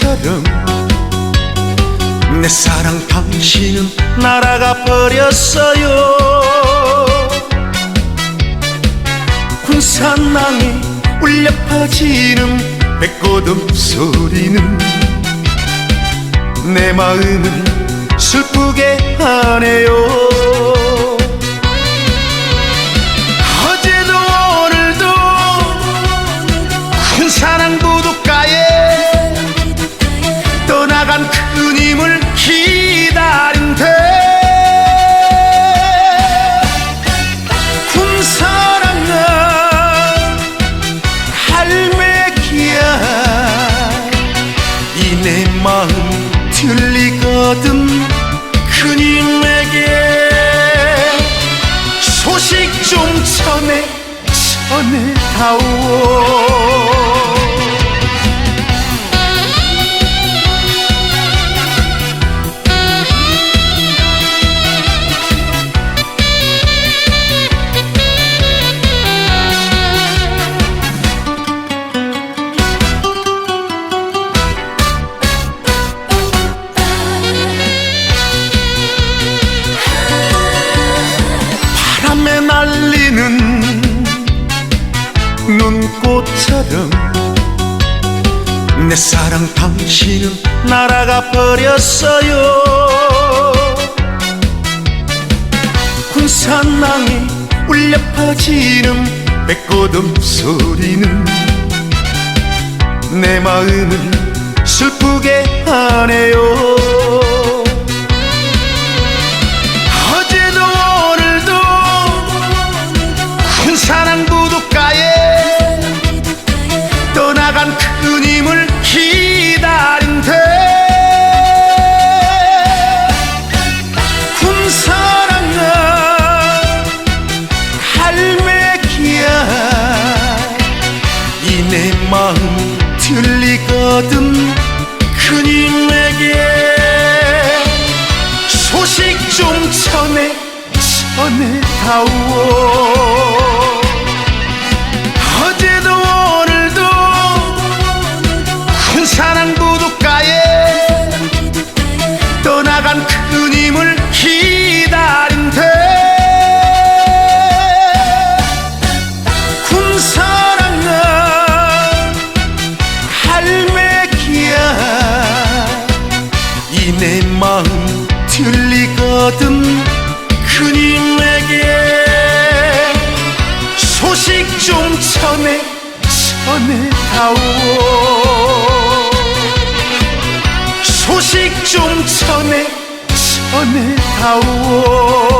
꽃처럼 내 사랑 당신은 날아가 버렸어요. 군산낭에 울려 퍼지는 백고름 소리는 내 마음을 슬프게 하네요 거든 그님에게. 소식 좀 전해 전해다오 눈꽃처럼 내 사랑 당신은 날아가 버렸어요. 군산낭에 울려 퍼지는 백고름 소리는 내 마음을 슬프게 하네요 떠나간 그님을 기다린대 군사랑아 할매기야. 이 내 마음 들리거든 그님에게. 소식 좀 전해 전해 다오 들리거든 그님에게 소식 좀 전해 전해다오. 소식 좀 전해 전해다오